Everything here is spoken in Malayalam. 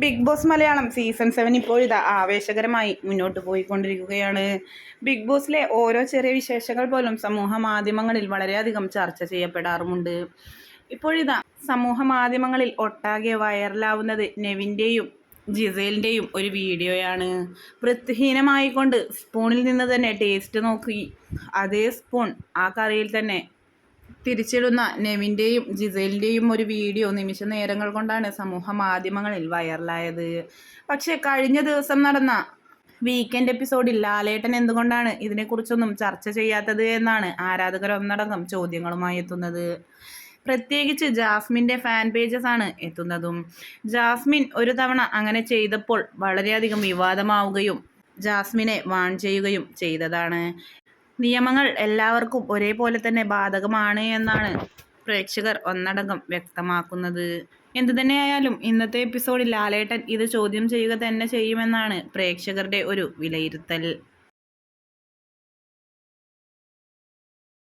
Bigg Boss Malayalam season seven ഇപ്പോഴിതാ ആവേശകരമായി മുന്നോട്ട് പോയിക്കൊണ്ടിരിക്കുകയാണ്. ബിഗ് ബോസിലെ ഓരോ ചെറിയ വിശേഷങ്ങൾ പോലും സമൂഹ മാധ്യമങ്ങളിൽ വളരെയധികം ചർച്ച ചെയ്യപ്പെടാറുമുണ്ട്. ഇപ്പോഴിതാ സമൂഹ മാധ്യമങ്ങളിൽ ഒട്ടാകെ വൈറലാവുന്നത് നെവിന്റെയും ജിസേലിന്റെയും ഒരു വീഡിയോയാണ്. വൃത്തിഹീനമായിക്കൊണ്ട് സ്പൂണിൽ നിന്ന് തന്നെ ടേസ്റ്റ് നോക്കി. അതേ സ്പൂൺ ആ കറിയിൽ തന്നെ തിരിച്ചിടുന്ന നെവിന്റെയും ജിസേലിന്റെയും ഒരു വീഡിയോ നിമിഷ നേരങ്ങൾ കൊണ്ടാണ് സമൂഹ മാധ്യമങ്ങളിൽ വൈറലായത്. പക്ഷേ കഴിഞ്ഞ ദിവസം നടന്ന വീക്കെൻഡ് എപ്പിസോഡിൽ ലാലേട്ടൻ എന്തുകൊണ്ടാണ് ഇതിനെക്കുറിച്ചൊന്നും ചർച്ച ചെയ്യാത്തത് എന്നാണ് ആരാധകർ ഒന്നടങ്കം ചോദ്യങ്ങളുമായി എത്തുന്നത്. പ്രത്യേകിച്ച് ജാസ്മിന്റെ ഫാൻ പേജസ് ആണ് എത്തുന്നതും. ജാസ്മിൻ ഒരു തവണ അങ്ങനെ ചെയ്തപ്പോൾ വളരെയധികം വിവാദമാവുകയും ജാസ്മിനെ വാൺ ചെയ്യുകയും ചെയ്തതാണ്. നിയമങ്ങൾ എല്ലാവർക്കും ഒരേപോലെ തന്നെ ബാധകമാണ് എന്നാണ് പ്രേക്ഷകർ ഒന്നടങ്കം വ്യക്തമാക്കുന്നത്. എന്തു തന്നെയായാലും ഇന്നത്തെ എപ്പിസോഡിൽ ലാലേട്ടൻ ഇത് ചോദ്യം ചെയ്യുക തന്നെ ചെയ്യുമെന്നാണ് പ്രേക്ഷകരുടെ ഒരു വിലയിരുത്തൽ.